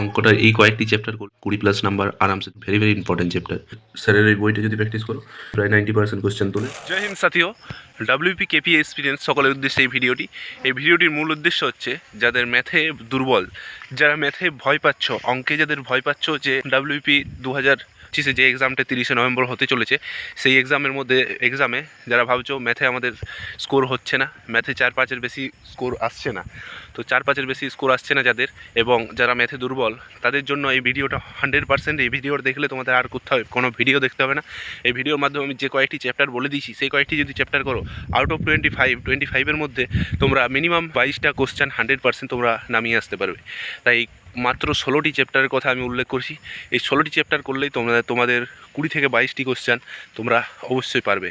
অঙ্কটা এই কয়েকটি চ্যাপ্টার কুড়ি প্লাস নাম্বার আরামসে ভেরি ভেরি ইম্পর্টেন্ট চ্যাপ্টার স্যারের এই বইটা যদি প্র্যাকটিস করো, প্রায় নাইনটি পার্সেন্ট কোশ্চেন তোলে। জয় হিন্দ সাথীয় ডাব্লিউপি কেপি এক্সপিরিয়েন্স সকলের উদ্দেশ্যে এই ভিডিওটি। এই ভিডিওটির মূল উদ্দেশ্য হচ্ছে যাদের ম্যাথে দুর্বল, যারা ম্যাথে ভয় পাচ্ছ, অঙ্কে যাদের ভয় পাচ্ছ যে ডাব্লিউপি দু হাজার পঁচিশে যে এক্সামটা তিরিশে নভেম্বর হতে চলেছে, সেই এক্সামের মধ্যে এক্সামে যারা ভাবছ ম্যাথে আমাদের স্কোর হচ্ছে না ম্যাথে চার পাঁচের বেশি স্কোর আসছে না। তো চার পাঁচের বেশি স্কোর আসছে না যাদের, এবং যারা ম্যাথে দুর্বল, তাদের জন্য এই ভিডিওটা হান্ড্রেড পার্সেন্ট এই ভিডিওর দেখলে তোমাদের আর কোথাও কোনো ভিডিও দেখতে হবে না। এই ভিডিওর মাধ্যমে আমি যে কয়েকটি চ্যাপ্টার বলে দিয়েছি, সেই কয়েকটি যদি চ্যাপ্টার করো out of twenty five twenty ফাইভের মধ্যে তোমরা মিনিমাম বাইশটা কোশ্চেন হান্ড্রেড পার্সেন্ট তোমরা নামিয়ে আসতে পারবে। তাই মাত্র ষোলোটি চ্যাপ্টারের কথা আমি উল্লেখ করছি। এই ষোলোটি চ্যাপ্টার করলেই তোমরা, তোমাদের কুড়ি থেকে বাইশটি কোশ্চেন তোমরা অবশ্যই পারবে।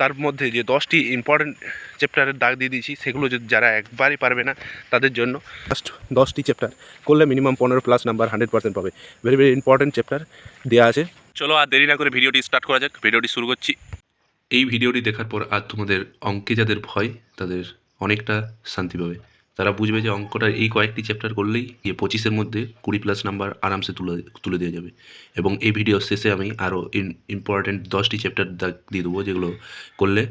তার মধ্যে যে দশটি ইম্পর্টেন্ট চ্যাপ্টারের দাগ দিয়ে দিয়েছি, সেগুলো যারা একবারই পারবে না, তাদের জন্য ফার্স্ট দশটি চ্যাপ্টার করলে মিনিমাম পনেরো প্লাস নাম্বার হান্ড্রেড পার্সেন্ট পাবে। ভেরি ভেরি ইম্পর্টেন্ট চ্যাপ্টার দেওয়া আছে। চলো আর দেরি না করে ভিডিওটি স্টার্ট করা যাক। ভিডিওটি শুরু করছি। এই ভিডিওটি দেখার পর আর তোমাদের অঙ্কে যাদের ভয়, তাদের অনেকটা শান্তি পাবে। তারা বুঝবে যে অঙ্কটা এই কয়েকটি চ্যাপ্টার করলেই গিয়ে পঁচিশের মধ্যে কুড়ি প্লাস নাম্বার আরামসে তুলে তুলে দেওয়া যাবে। এবং এই ভিডিও শেষে আমি আরও ইম্পর্টেন্ট দশটি চ্যাপ্টার দিয়ে দেবো যেগুলো করলে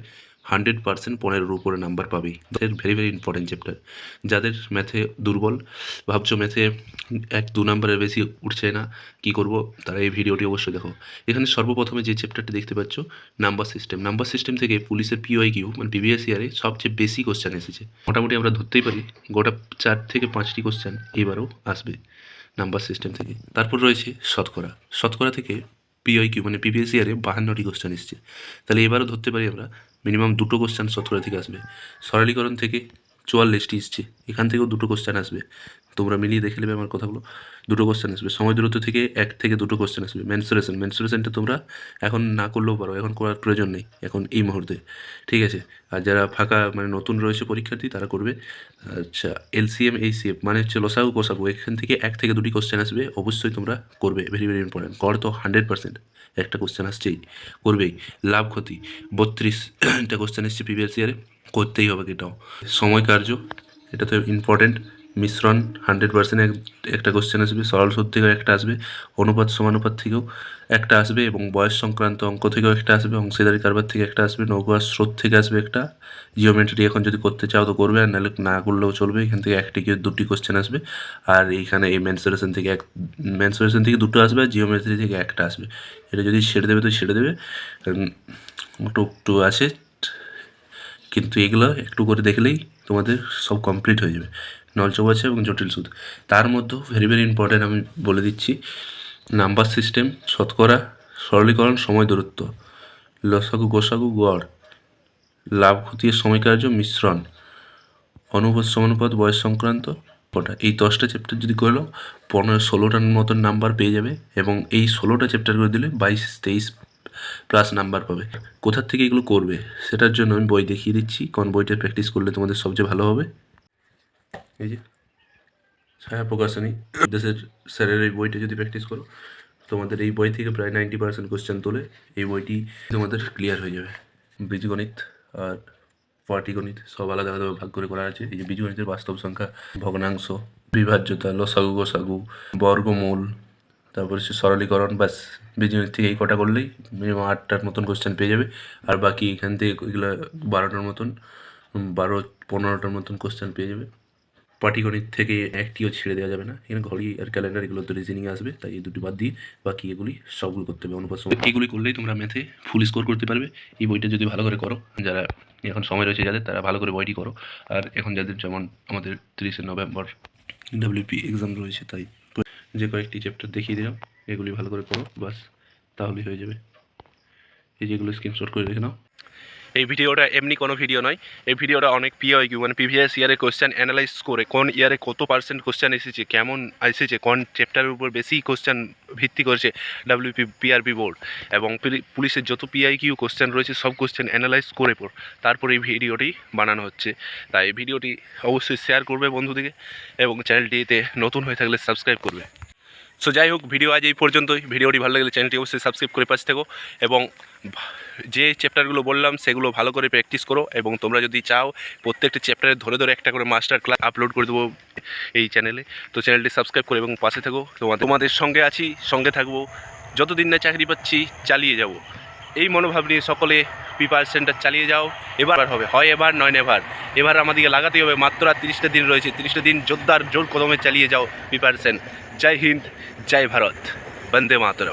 হান্ড্রেড পার্সেন্ট পনেরোর উপরে নাম্বার পাবেই তাদের ভেরি ভেরি ইম্পর্টেন্ট চ্যাপ্টার যাদের ম্যাথে দুর্বল, ভাবছ ম্যাথে এক, দু নাম্বারের বেশি উঠছে না, কি করব? তারা এই ভিডিওটি অবশ্যই দেখো। এখানে সর্বপ্রথমে যে চ্যাপ্টারটি দেখতে পাচ্ছ নাম্বার সিস্টেম নাম্বার সিস্টেম থেকে পুলিশের পিওয়াই কিউ মানে প্রিভিয়াস ইয়ারে সবচেয়ে বেশি কোশ্চেন এসেছে। মোটামুটি আমরা ধরতেই পারি, গোটা চার থেকে পাঁচটি কোশ্চেন এবারও আসবে নাম্বার সিস্টেম থেকে। তারপর রয়েছে শতকরা। শতকরা থেকে পিওয়াই কিউ মানে প্রিভিয়াস ইয়ারে বাহান্নটি কোশ্চেন এসেছে। তাহলে এবারও ধরতে পারি আমরা মিনিমাম দুটো কোশ্চেন সতেরো থেকে আসবে। সরলীকরণ থেকে চুয়াল্লিশটি এসছে। এখান থেকেও দুটো কোশ্চেন আসবে। তোমরা মিলিয়ে দেখে নেবে আমার কথাগুলো। দুটো কোশ্চেন আসবে। সময় দূরত্ব থেকে এক থেকে দুটো কোশ্চেন আসবে। মেনসুরেশন মেনসুরেশনটা তোমরা এখন না করলেও পারো। এখন করার প্রয়োজন নেই। এখন এই মুহূর্তে। ঠিক আছে? আর যারা ফাঁকা মানে নতুন রয়েছে পরীক্ষার্থী, তারা করবে। আচ্ছা এলসিএম এইসিএফ মানে হচ্ছে লসাগু, কোসাগু। এখান থেকে এক থেকে দুটি কোশ্চেন আসবে। অবশ্যই তোমরা করবে। ভেরি ভেরি ইম্পর্টেন্ট কর তো হান্ড্রেড পার্সেন্ট একটা কোশ্চেন আসছেই। করবেই। লাভ, ক্ষতি। বত্রিশটা কোশ্চেন এসছে প্রিভিয়াস ইয়ারে করতেই হবে এটাও সময় কার্য। এটা তো ইম্পর্টেন্ট মিশ্রণ হান্ড্রেড পার্সেন্ট এক, একটা কোশ্চেন আসবে, সরল সুদ থেকেও একটা আসবে, অনুপাত সমানুপাত থেকেও একটা আসবে এবং বয়স সংক্রান্ত অঙ্ক থেকেও একটা আসবে, অংশীদারি কারবার থেকে একটা আসবে, নৌকা স্রোত থেকে আসবে একটা। জিওমেট্রি এখন যদি করতে চাও তো করবে, আর নাহলে না করলেও চলবে, এখান থেকে একটি কি দুটি কোশ্চেন আসবে। আর এইখানে এই মেন্সুরেশন থেকে এক মেন্সুরেশন থেকে দুটো আসবে, আর জিওমেট্রি থেকে একটা আসবে। এটা যদি ছেড়ে দেবে তো ছেড়ে দেবে। একটু আছে, কিন্তু এগুলো একটু করে দেখলেই তোমাদের সব কমপ্লিট হয়ে যাবে। নলচব আছে এবং জটিল সুদ। তার মধ্যেও ভেরি ভেরি ইম্পর্ট্যান্ট আমি বলে দিচ্ছি নাম্বার সিস্টেম শতকরা, সরলীকরণ, সময় দূরত্ব, লসাগু, গোসাগু, গড়, লাভ ক্ষতির সময় কার্য, মিশ্রণ অনুপাত সমানুপাত, বয়স সংক্রান্ত ওটা এই দশটা চ্যাপ্টার যদি করল পনেরো ষোলোটার মতন নাম্বার পেয়ে যাবে এবং এই ষোলোটা চ্যাপ্টার করে দিলে বাইশ, তেইশ প্লাস নাম্বার পাবে। কোথার থেকে এগুলো করবে, সেটার জন্য আমি বই দেখিয়ে দিচ্ছি। কোন বইটা প্র্যাকটিস করলে তোমাদের সবচেয়ে ভালো হবে? এই যে, ছায়া প্রকাশনী দেশের স্যারের এই বইটা যদি প্র্যাকটিস করো, তোমাদের এই বই থেকে প্রায় নাইনটি পার্সেন্ট কোশ্চেন তোলে। এই বইটি তোমাদের ক্লিয়ার হয়ে যাবে। বীজগণিত আর পাটিগণিত সব আলাদা আলাদা ভাগ করে করা আছে। এই যে বীজগণিতের বাস্তব সংখ্যা, ভগ্নাংশ, বিভাজ্যতা, লসাগু, গোসাগু, বর্গমূল, তারপর হচ্ছে সরলীকরণ বাস বীজগণিত থেকে এই কটা করলেই মিনিমাম আটটার মতন কোশ্চেন পেয়ে যাবে। আর বাকি এখান থেকে এগুলো বারোটার মতন বারো, পনেরোটার মতন কোশ্চেন পেয়ে যাবে। পাটিগণিত থেকে একটিও ছেড়ে দেওয়া যাবে না। এখানে ঘড়ি আর ক্যালেন্ডার এগুলো তো রিজনিং আসবে, তাই এই দুটি বাদ দিয়ে বাকি এগুলি সবগুলো করতে হবে। অনুপাত এগুলি করলেই তোমরা ম্যাথে ফুল স্কোর করতে পারবে। এই বইটা যদি ভালো করে করো, যারা এখন সময় রয়েছে যাদের, তারা ভালো করে বইটি করো। আর এখন যাদের যেমন আমাদের তিরিশে নভেম্বর ডাব্লিউপি এক্সাম রয়েছে, তাই যে কয়েকটি চ্যাপ্টার দেখিয়ে দিলাম, এগুলি ভালো করে করো বাস তাহলেই হয়ে যাবে। এই যেগুলো স্ক্রিনশট করে রেখে নাও। এই ভিডিওটা এমনি কোনো ভিডিও নয়। এই ভিডিওটা অনেক পিওই কিউ মানে প্রিভিয়াস ইয়ারে কোশ্চেন অ্যানালাইজ করে, কোন ইয়ারে কত পার্সেন্ট কোশ্চেন এসেছে, কেমন এসেছে, কোন চ্যাপ্টারের উপর বেশি কোশ্চেন ভিত্তি করছে ডাব্লিউপি পিআরবি বোর্ড এবং পুলি- পুলিশের যত পিআই কিউ কোশ্চেন রয়েছে, সব কোশ্চেন অ্যানালাইজ করে পর, তারপর এই ভিডিওটি বানানো হচ্ছে। তাই এই ভিডিওটি অবশ্যই শেয়ার করবে বন্ধুদিকে এবং চ্যানেলটিতে নতুন হয়ে থাকলে সাবস্ক্রাইব করবে। সো যাই হোক ভিডিও আজ এই পর্যন্তই। ভিডিওটি ভালো লাগলে চ্যানেলটি অবশ্যই সাবস্ক্রাইব করে পাশে থেকো এবং যে চ্যাপ্টারগুলো বললাম, সেগুলো ভালো করে প্র্যাকটিস করো এবং তোমরা যদি চাও, প্রত্যেকটি চ্যাপ্টারে ধরে ধরে একটা করে মাস্টার ক্লাস আপলোড করে দেবো এই চ্যানেলে তো চ্যানেলটি সাবস্ক্রাইব করে এবং পাশে থাকো। তোমাদের সঙ্গে আছি, সঙ্গে থাকব। যতদিন না চাকরি পাচ্ছি, চালিয়ে যাব। এই মনোভাব নিয়ে সকলে প্রিপারেশনটা চালিয়ে যাও। এবার হবে, হয় এবার, নয় নেভার। এবার আমাদেরকে লাগাতেই হবে, মাত্র আর তিরিশটা দিন রয়েছে। তিরিশটা দিন জোরদার জোর কদমে চালিয়ে যাও প্রিপারেশন জয় হিন্দ, জয় ভারত। বন্দে মাতরম।